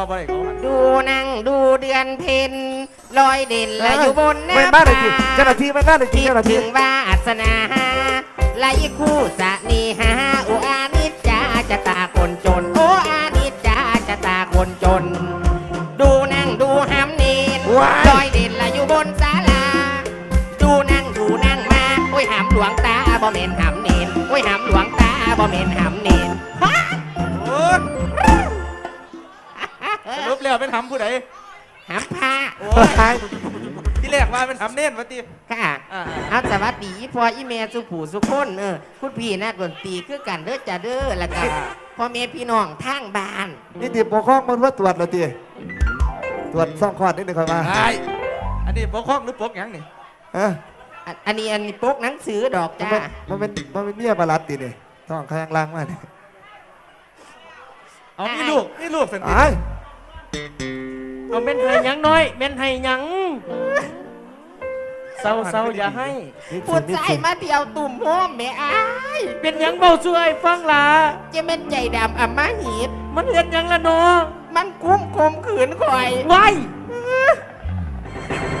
เอาไปเขาหันดูนั่งดูเดือนเพ็ญลอยเด่นและอยู่บนหน้าไม่บ้านเลยผาจีเจ้าหน้าที่ไม่บ้านเลยจีคิดเจ้าหน้าถึที่งวาสนาไล่คู่สนีหาอุอานิจจาจะตาคนจน โออานิจจาจะตาคนจน ดูนั่งดูหำเนนว้าย ลอยเด่นและอยู่บนศาลา ดูนั่งดูนั่งมาโอ้ยหำหลวงตาบ่เมนหำเนนโอ้ยหำหลวงตาบ่เมนหำเนนโแล้วเป็นทำผู้ใดหำผ้าโอ้ยที่แรกว่าเป็นทำเน้นมาตีค่ะอ่าเอาสวัสดีพ่ออีเมสุผูสุคนเออคุณพี่นักดนตรีคือกันเด้อจ้าเด้อแล้วก็พ่อแม่พี่น้องทางบ้านนี่ตีปกครองมันว่าตรวจเหรอตีตรวจซ่องคลอดนิดหนึ่งค่อยมาไอ้อันนี้ปกครองหรือปกหยังนี่เอ้ยอันอันนี้อันนี้ปกหนังสือดอกมันจ้าเป็นมันเป็นมันเป็นเมียประหลัดตีนี่ต้องข้างล่างมาเนี่ยเอานี่ลูกนี่ลูกสันติไอ้าย เอาเม่นให้หยังน้อยเม่นให้หยังเศร้าเศร้าอย่าให้นี่พูดนี่ใจมาเที่ยวตุ่มโฮมแม่อ้ายเป็นหยังเบาช่วยฟังล่ะจะเป็นใจดำอ่ำมาหีดมันเห็นหยังละเนาะมันคุ้มคมขืนข่อยไว้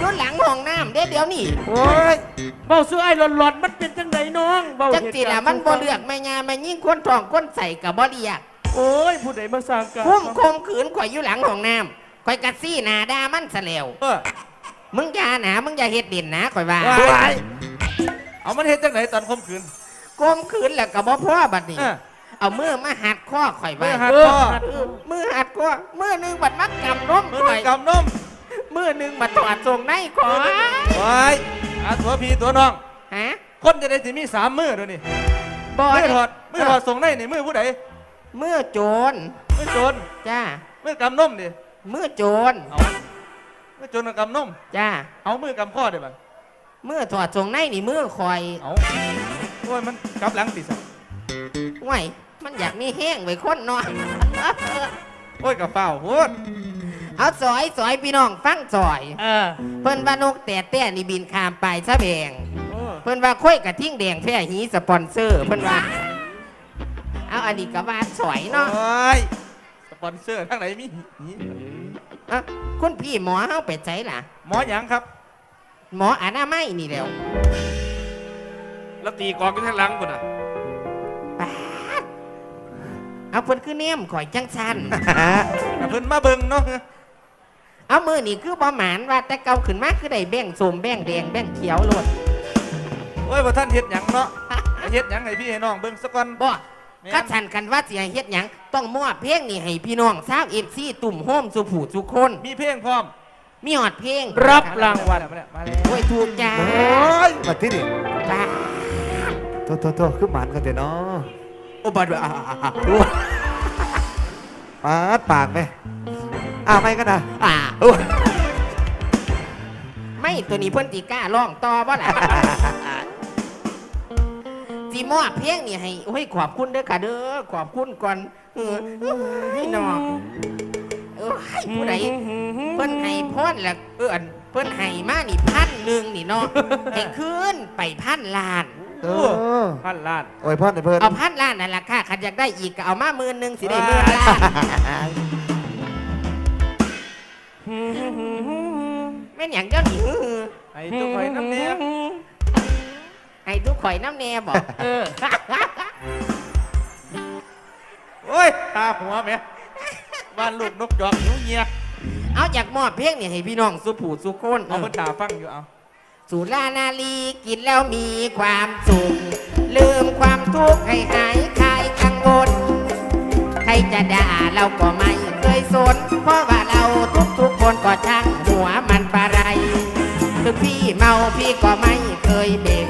อยุ่หลังห้องน้ำเด้อเดี๋ยวนี้โอ้ยเบาช่วยหลอนหลอนๆมันเป็นจังไดน้องเบาจักสิล่ะมันบ่เลือกแม่ยาแม่ยิ่งคนท้องคนใส่กับบ่เรียก โอ้ยผู้ใดมาสร้างกันคุ้มคมขืนข่อยอยู่หลังห้องน้ำข่อยกัดซี่หนาด่ามันซะแล้วเออมึงอย่าหนามึงอย่าเฮ็ดเด่นนะข่อยว่าว้ายเอามันเฮ็ดจังไหนตอนข่มขืนกลมขืนแล้วก็บ่พ่อบัดนี้ เออ เอามือมาหัดข้อข่อยมืว่าอหัดเออข้อหัดเออมือหัดข้อมือหนึงบัดมักกำนมมือข่อยกำนมมือหนึงบัดถอดทรงในข่อยว้ายอาตัวพี่ตัวน้อง ฮะคนจะได้สิมีสามมือด้วยนี่บ่มือได้ถอดมือถอดส่งในนี่มือผู้ใด มือโจรมือโจรจ้ามือกำนมดิมือโจรเอามือโจรกับกำนมจ้าเอามือกำข้อได้บ้างมือถอดทรงในนี่มือข่อยเอาโอ้ยมันกลับหลังติสัห่วยมันอยากมีแห้งไว้คนเนาะโอ้ยกับเฝ้าโหดเอาสอยสอยพี่น้องฟังสอย เออเพิ่นว่านกแต่แต่นี่บินข้ามไปซะแบง เออเพิ่นว่าค่อยกระทิ่งแดงแพร่หีสปอนเซอร์ เพิ่นว่า เอาอันนี้ก็ว่าสอยเนาะโอ้ยสปอนเซอร์ทั้งไหนมีนี่อะคุณพี่หมอเฮาไปใจล่ะ หมอหยังครับ หมออนามัยนี่แหล้วแล้วตีกองกันข้างหลังคนอะป๊าดเอาเพิ่นคือเนมข่อยจังซันกับเพิ่นมาเบิ่งเนาะเอามือนี่คือบ่หมานว่าแต่เก่าขึ้นมาคือได้แบ่งส้มแบ่งแดงแบ่งเขียวโลดโอ้ยว่าท่านเฮ็ดหยังเนาะให้เฮ็ดหยังให้พี่ให้น้องเบิ่งสักก่อนบ่ แม่นคัดสันกันว่าสิให้เฮ็ดหยังต้องมอบเพลงนี่ให้พี่น้องชาว FC ตุ่มโฮมสุผู้สุคน มีเพลงพร้อม มีหอดเพลงรับรางวัลมาแล้วมาแล้วโอ้ยถูกจ้าโอ้ยมาที่นี่ป้าโทษโทษโทษคือหมันกันเถอะเนาะโอ้บัดว่าดูปาดปากไหมอ้าวไม่กันนะอ่าโอ้ยไม่ตัวนี้เพิ่นตีกล้าร้องต่อบ่ล่ะ สิมอบเพลงนี่ให้โอ้ยขอบคุณเด้อค่ะเด้อขอบคุณก่อนเออพี่น้องเออให้ผู้ใดเพิ่นให้พรแล้วเอออันเพิ่นให้มานี่พันหนึ่งนี่เนาะให้คืนไปพันล้าน เออพันล้านโอ้ยพ่อในเพิ่นเอาพันล้านนั่นล่ะค่ะคันอยากได้อีกก็เอามาหมื่นหนึ่งสิได้หมื่นล้านแม่นอย่างเจ้าหนีฮือไอ้ตัวข่อยน้ำเนี้ย ให้ทุกข่อยน้ำแน่บอกเออโอ้ยตาหัวแม่บ้านลูกนกจอกหิวเงียเอาจากมอบเพลงเนี่ยให้พี่น้องสุผูสุคนเอาเพิ่นตาฟังอยู่เอาสุรานาลีกินแล้วมีความสุขลืมความทุกข์ให้หายคลายกังวลใครจะด่าเราก็ไม่เคยสน เพราะว่าเราทุกทุกๆคนก็ช่างหัวมันปะไรถึงพี่เมาพี่ก็ไม่เคยเบ่ง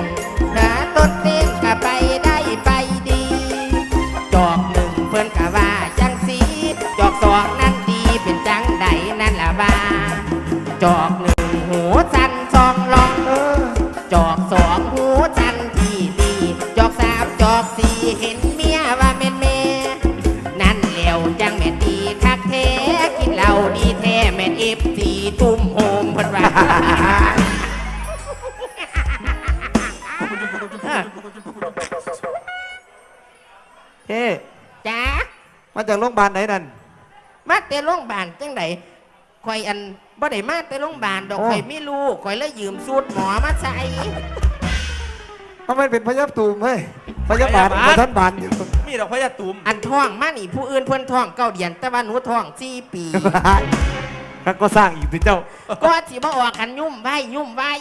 จ้ามาจากโรงพยาบาลไหนนั่น มาแต่โรงพยาบาลจังไดข่อยอันบ่ได้มาแต่โรงพยาบาลดอกข่อยไม่รู้ข่อยเลยยืมสูตรหมอมาใส่ทำไมเป็นพยาตูมเฮ้ยพยาบาลพท่านบานอยู่มีดอกพญาตุ่มอันท้องมานี่ผู้อื่นเพิ่นท้องเก้าเดือนแต่ว่าหนูท้องสี่ปี ข้าก็สร้างอีกสิเจ้า ก็สิบ่ออกกันยุ่มไว้ยุ่มไว้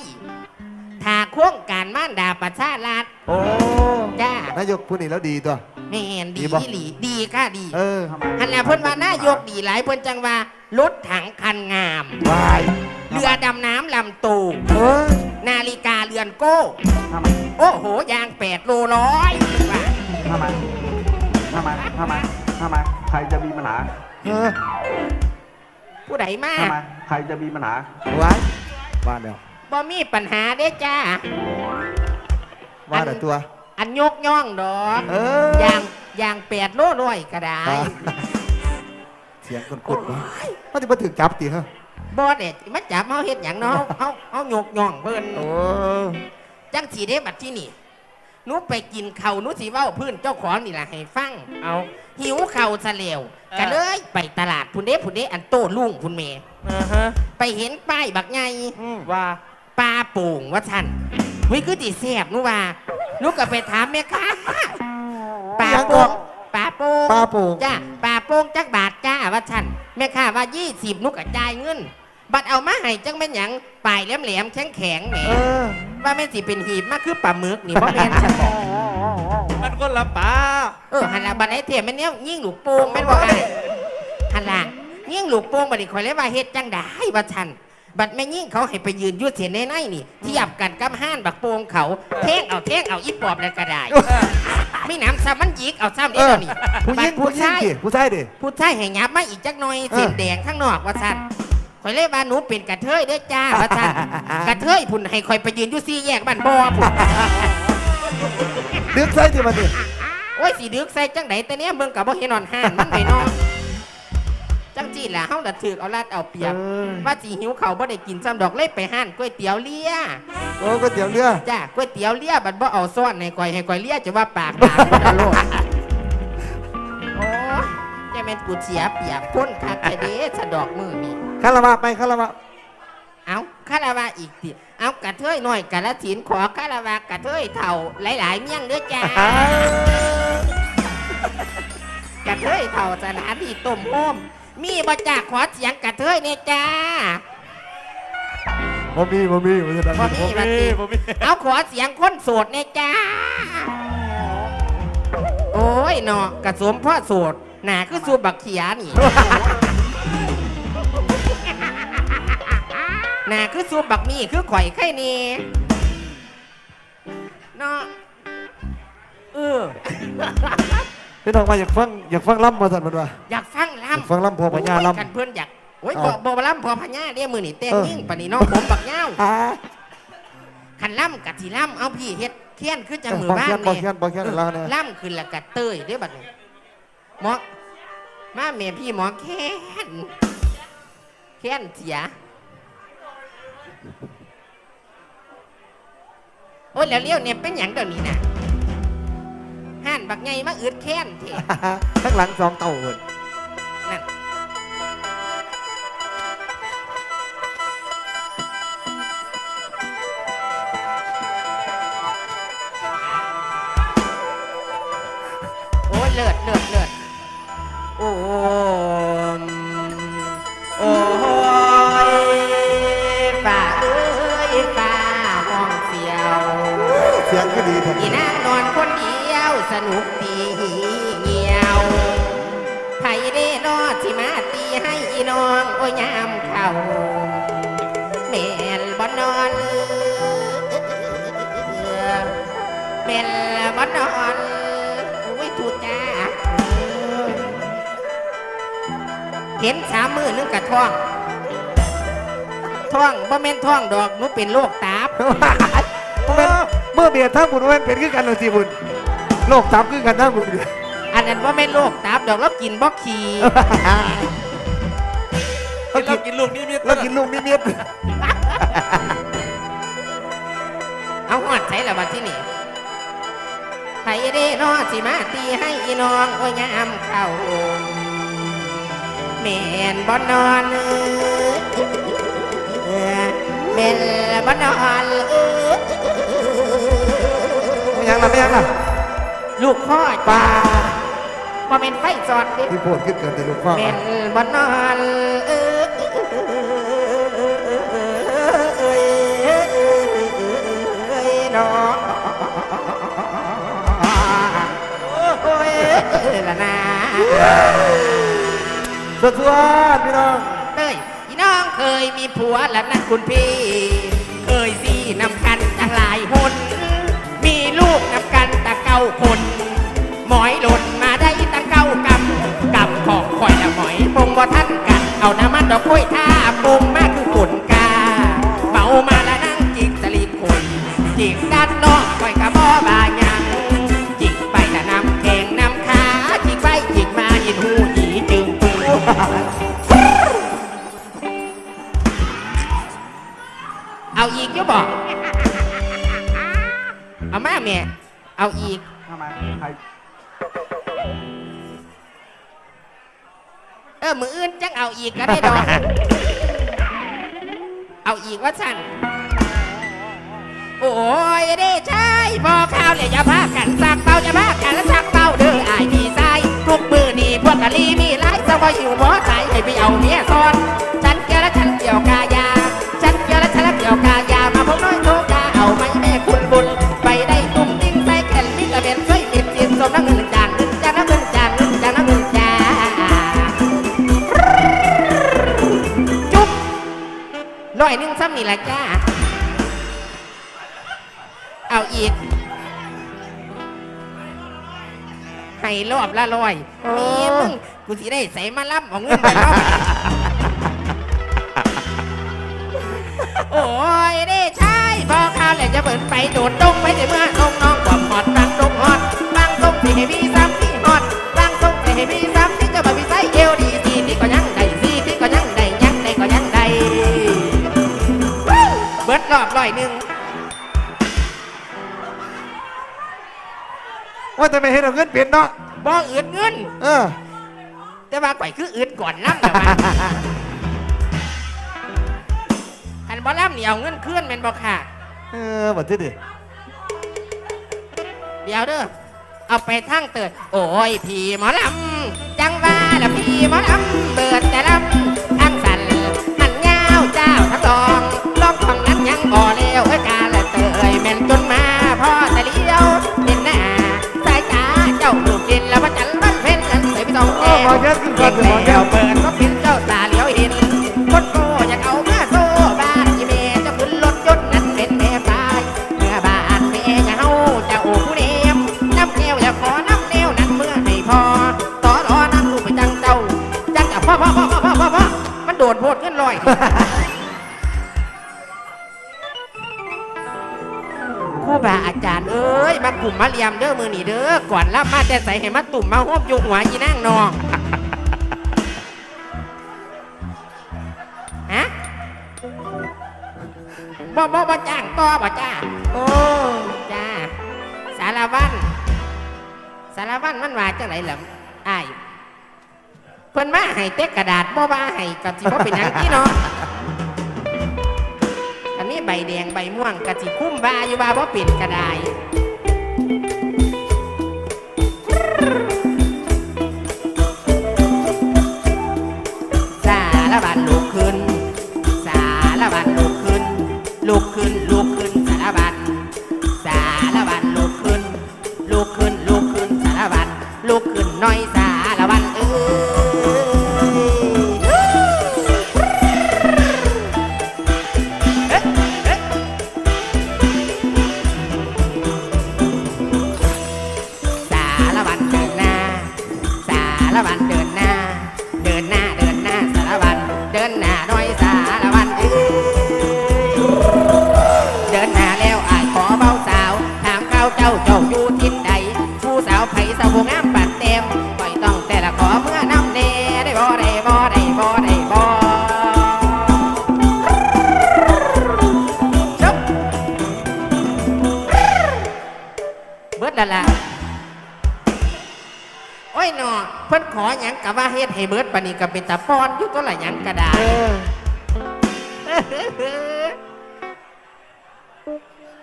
ถ้าโครงการม่านดาประชารัฐโอ้จ้านายกพูดนี่แล้วดีตัว แม่นดีดีบ่ อีหลีดีค่ะดีเอออันน่ะเพิ่นว่านายกดีหลายเพิ่นจังว่ารถถังคันงาม วายเรือดำน้ำลำตูเออนาฬิกาเรือนโก้โอ้โห ยางแปดโลร้อยว่าทำไมทำไมทำไมทำไมใครจะมีปัญหาเออผู้ใดมาทำไมใครจะมีปัญหาวายว่าเดี๋ยวบ่มีปัญหาเด้จ้าว่าแต่ตัว อันยกย่องดอกเออยางยางแปดโลร้อยก็ได้อะเสียงคนกุดวะมันจะมาถึงจับตีฮะบ่เด็ดมาจับเฮาเฮ็ดหยังเนาะเฮาเฮายกย่องเพิ่นโอ้จังสีเด้บัดที่นี่หนูไปกินข้าวหนูสิเว้าพื้นเจ้าของนี่ล่ะให้ฟัง เอาหิวข้าวซะแล้วก็เลยไปตลาดพุ่นเด้พุ่นเด้อันโต้ลุงพุ่นแม่อ่าฮะไปเห็นป้ายบักใหญ่ ว่า ปลาโป่งว่าท่านวิคือติแสบหนูว่า หนูก็ไปถามแม่ค้าปลาโป่งปลาโป่งปลาโป่งจ้าปลาโป่งจักบาทจ้าว่าท่านแม่ค้าว่ายี่สิบนุกกระจายเงิน บัดเอามาให้จังแม่นหยังปลายแหลมแหลมๆแข็งแข็งๆแหมเออว่าแม่นสิเป็นหีบมาคือปลาหมึกนี่บ่แม่นฉันบอกมันก็ละปลาเออหันละบัดไอ้เทียมแม่นเนี่ยยิ่งลูกโป่งแม่นบ่ไอ้หันละยิ่งลูกโป่งบัดนี้ข่อยเลยว่าเฮ็ดจังได้ว่าท่าน บัดแม่ยิ่งเขาให้ไปยืนอยุ่เสียในในนี่เทียบกันกับห้านบักโป่งเขาเท่งเอาเท่งเอาอีปอบแล้วก็ได้ไม่น้ำซ้ำมันยิกเอาซ้ำเอเด้ออนี่ผู้หญิงผู้ผู้หญิงชายดิผู้ชายดิ ผู้ชายแห่งยับมาอีกจักหน่อยเออเส้นแดงข้างนอกว่าสั่นข่อยเลยว่าหนูเป็นกระเทยเด้อจ้าว่าสั่นกระเทยพุ่นให้ข่อยไปยืนอยู่ซี่แยกบ้านบ่อพุ่น ดึกใส่ที่มันดิ โอ้ยสีดึกใส่จังไหนแต่เนี้ยเบิ่งกับบ่เห็นนอนห้านมันไปนอน จังจีล่ะเฮาละถือเอาลาดเอาเปรียบ เออ ว่าสิหิวเขาวบ่ได้กินซ้ำดอกเลยไปห้านก๋วยเตี๋ยวเลี้ยโอ้ก๋วยเตี๋ยวเรือจ้าก๋วยเตี๋ยวเลี้ยบัดบ่เอาซ้อนให้ข่อยให้ข่อยเลี้ยจะว่าปากบาดบ่ได้โลกโอ้ยจะแม่นกูเสียเปรียบคนคักแท้เด้สะดอกมือนี่ คาราวะไปคาราวะเอาคาราวาอีกทีเอากระเทยหน่อยกะละถินขอคาราวากระเทยเท่าหลาย ๆ เมี่ยงเด้อจ้ากระเทยเท่าสถานที่ต้มโฮม มีบ่จ่าขอเสียงกระเทยเนี่ยจ้าบ่มีบ่มีบ่มีบ่มีว่าติผมมีเอาขอเสียงคนโสดเนี่ยจ้า โอ้ยเนาะกระสมพ่อโสดหนาคือสูบบักเขียนี่ หนาคือสูบบักมี่คือข่อยไข่นี่เนาะเออ พี่น้องมาอยากฟังอยากฟังล่ำมาสั่นมันว่าอยากฟังอยากล่ำฟังล่ำพอพญาโอ้ยล่ำกันเพื่อนอยากโอ้ยเอาบ่บ่ล่ำพอพญาเรียมือนี่แต่งเออ ยิ่งปานนี้เน้องผมบักเงาอ่าขันล่ำกัดสีล่ำเอาพี่เฮ็ดเทียนคือจังมือบ่บ้าเขียนนบ่เนี่เขียนบ่เขียนแล้วเนี่ยล่ำขึ้นและกัดเตยเด้อบัดนี้หมอมาเมียพี่หมอแค้นแค้นเสียโอ้ยแล้วเลี้ยวเนี่ยเป็นหยังเดี๋ยวนี้น่ะ ห่านบักไงมาอึดแค้นเถอะข้างหลังสองเต่าเพิ่นนั่นโอ้ยเลิศเลิศเลิศโอ้มโอ้ยฝ่าเอ้ยฝ่าห้องเสียว เสียงก็ดีแท้ อีนางนอนคนเดียว สนุกดีเงียวไผเด้นอที่มาตีให้อีน้องโอ้ยยามเข้าแม่นบ่นอนแม่นบ่นอนโอ้ยถูกจ้าเห็นสามมือนึงกะท้องท้องบ่แม่นท้องดอกหนูเป็นโรคตาบเมื่อเมื่อเบียดทั้งบุญมันเป็นคือกันเลยสิบุญ โลกทับคือกันทั้งบุญอันนั้นว่าแม่นโรคตาบดอกแล้วกินบ่ขี่กินเรากินลูกนี่มีแล้วกินลูกนิมิตเอาหอดใช้ละวันที่นี่ไผเด้นอสิมาตีให้อีน้องโอ้ยงามเข้าแม่นบ่นอนเออแม่นบ่นอนเออไม่ยังล่ะไม่ยังล่ะ ลูกพ่อจ้าบ่แม่นไฟจอดเดิที่โพดขึ้นเกินแต่ลูกพ่อแม่นบ่นอนเออเอ้ยเอ้ยน้อโอ้ยละนาสวัสดีพี่น้องเอ้ยพี่น้องเคยมีผัวแล้วนะคุณพี่ เคยสีนำกันตั้งหลายคนมีลูกนำกันตะ เก้าคนหมอยหล่นมาได้ตั้งเก้ากำกับของคอยละหมอยพงบ่ทันกันเอาน้ำมันดอกกล้วยทาาวเลยอย่าพากันสักเป้าอย่าพากันแล้วสักเป้าเด้อไอายพี่ชายทุกมือนี่พวกกะลีมีหลายสบายอยู่บ่ใส่ให้ไปเอาเมียซ้อนฉันเกี่ยวและฉันเกี่ยวกายา ฉันเกี่ยวและฉันเกี่ยวกายามาพบน้อยโชกาเอาไหมแม่คุณบุญไปได้ตุ้มติ้งใส่แขนมิตรเป็นสร้อยเด็ดจิตสมน้ำเงินจานเงินจานน้ำเงินจานเงินจานน้ำเงินจานจุ๊บร้อยหนึ่งซ้ำนี่แหละจ้า อบละร้อยมีมึงกูสิได้ใส่มาล่ำเอาเงินไปรอบโอ้ยได้ใช่พอข้าวแล้วจะเปิดไปโดดตรงไปแต่เมื่อน้องน้องกอมหอดบางตรงหอดบางตรงสิให้พี่ซ้ำพี่หอดบางตรงสิให้พี่ซ้ำที่จะมาพี่ใส่เอวดีสีที่ก็ยังได้สีที่ก็ยังได้ยังได้ก็ยังได้วู้เบิดรอบร้อยหนึ่งว่าแต่ไม่เห็นเอาเงินเปลี่ยนเนาะ บ่อืดเงิน เออ แต่ว่าข่อยคืออืดก่อนน้ำแต่ว่าคันบ่ล่ำนี่เอาเงินคืนแม่นบ่ค่ะ เออบัดที่ดิเดี๋ยวเด้อเอาไปทั้งเติดโอ้ยพี่หมอลำจังว่าละพี่หมอลำ ไปต้องโุ่มมาเลียมเด้อมือหนีเด้อก่อนรับมาแต่ใส่ให้มาตุ่มมาห้มยุงหัวยีนั่งนองฮะบ่บ่บ่จ้างต่อบ่จ้าโอ้จ้าสารวัตรสารวัตรมันว่าจังไหนล่ะอ้ายเพิ่นมาให้เต็กกระดาษบ่ว่าให้กับสิบ่เป็นหยังที่เนาะอันนี้ใบแดงใบม่วงกะสิคุ้มว่าอยู่ว่าบ่เป็นกระไดส อหยังกะว่าเฮ็ดให้เบิดปานนี้ก็เป็นตาป้อนอยู่ตัวละหยังก็ได้เออ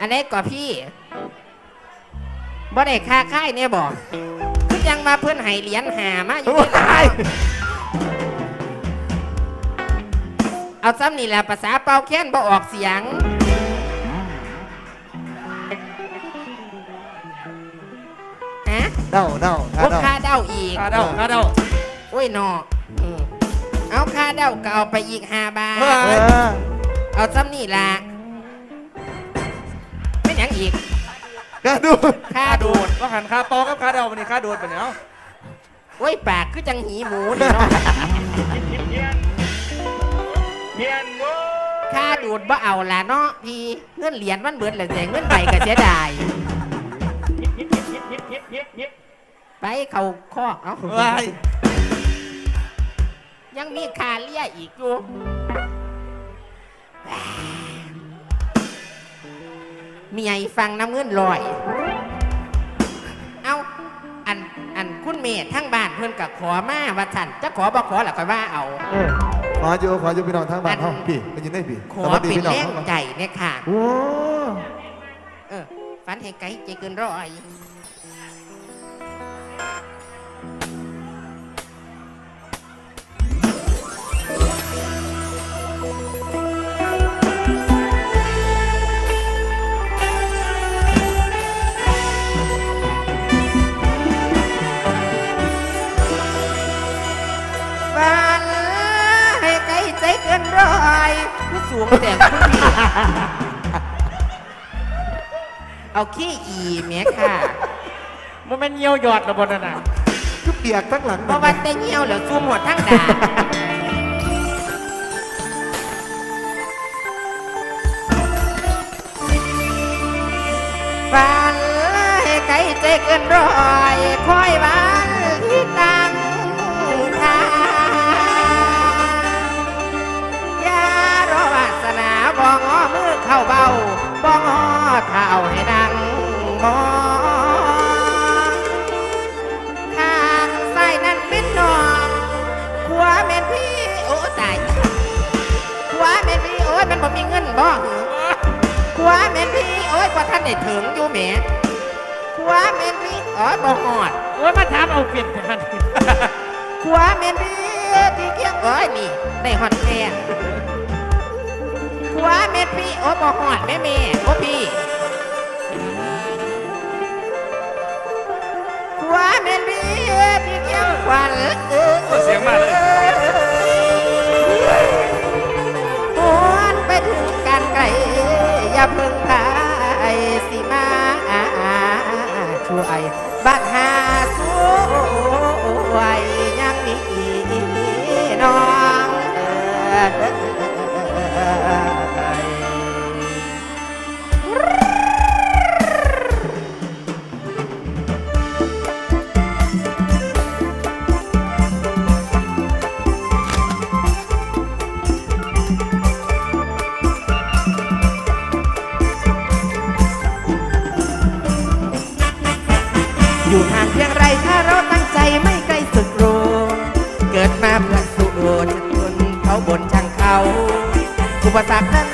อันนี้ก็พี่บ่ได้ค่าค่ายเนี่ยบอกคือยังมาเพื่อนให้เหรียญหามาอยู่โอ้นี่ล่ะยเอาซ้ำนี่แหละภาษาเป่าแค้นบ่ออกเสียงะเด้าเด้าโอ้เด้าค่าเด้าอีกคาเดาคาเดา โอ้ยหนออืมเอาค่าเด้าก็เอาไปอีกห้าบาท เฮ้ย เออเอาซ้ำนี่ละไม่หยังอีกก็ดูค่าคาดูดูดดว่าหันคาตอกับคาเดาวันนี้คาดูดเป็นเนาะโอ้ยปากคือจังหีหมูนี่เนาะค่าดูดบ่เอาละเนาะพี่เงินเหรียญมันเบิดแล้วแต่เงินใบก็เสียดาย ไปเขาคอกเอาว้ายยังมีคาเลี่ยอีกอยู่เมียฟังน้ำเงินลอย เอาอันอันคุณเมธทั้งบ้านเพิ่นกับขอมาว่าฉันจะขอบ่ขอหล่ะค่อยว่าเอาเออขออยู่ขออยู่พี่น้องทางบ้านห้องพี่ไปยินได้พี่ขอสวัสดีเป็นพี่น้องแรงทั้งบ้านใจเนี่ยค่ะ โอ้ เออฝันให้ไกลใจเกินร้อย นร้อยผู้สูงแต่คุณพี่เอาขี้อีเมียค่ะมันเป็นเยี่ยวหยอดระบนนน่ะคือเปียกทั้งหลังเพราะว่าแต่เงี้ยวเหลือซุ่มหมดทั้งดาฝันให้ไกลใจเกินร้อยคอยวันที่ตั้ง เข้าเบาบองอเท้าให้ดังมองข้างซ้ายนั่นเป็นน้องขวาแม่นพี่โอ้ตายขวาแม่นพี่โอ้ยมันบ่มีเงินบ่หือขวาแม่นพี่โอ้ยพอท่านได้ถึงอยู่แหมขวาแม่นพี่อ้ยบ่หอดโอ้ยมาถามเอาเปลี่ยนกันขวาแม่นพี่ที่เกียงโอ้ยนี่ได้หอดแค่ัวเม็ดพี่โอ้บ่หอดแม่เม่โอ้พี่ขวเม็ดพี่ที่เกี่ยวขวัญเออเสียงมากเลย ปสรรคนั้น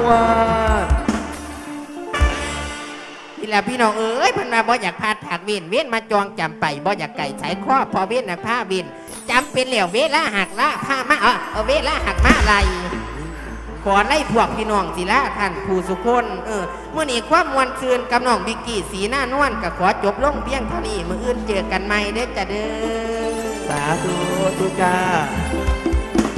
สีนานวลนี่แหละพี่น้องเอ้ยเพันมาบ่อยากพาดผักเวียนเวียนมาจองจำไปบ่อยากไก่สายข้อพอเวียนนะผ้าเวียนจำเป็นเหลี่ยวเวลาหักละผ้ามาเออเอาเวลาหักมาอะไรขอไล่พวกพี่น้องสิละท่านผู้สุคนเออเมื่อนี้ความมวลคืนกับน้องบิกกี้สีหน้านวลก็ขอจบลงเพียงเท่านี้มืออื่นเจอกันใหม่เด้อจ้ะเด้อ สาธุทุกจ้า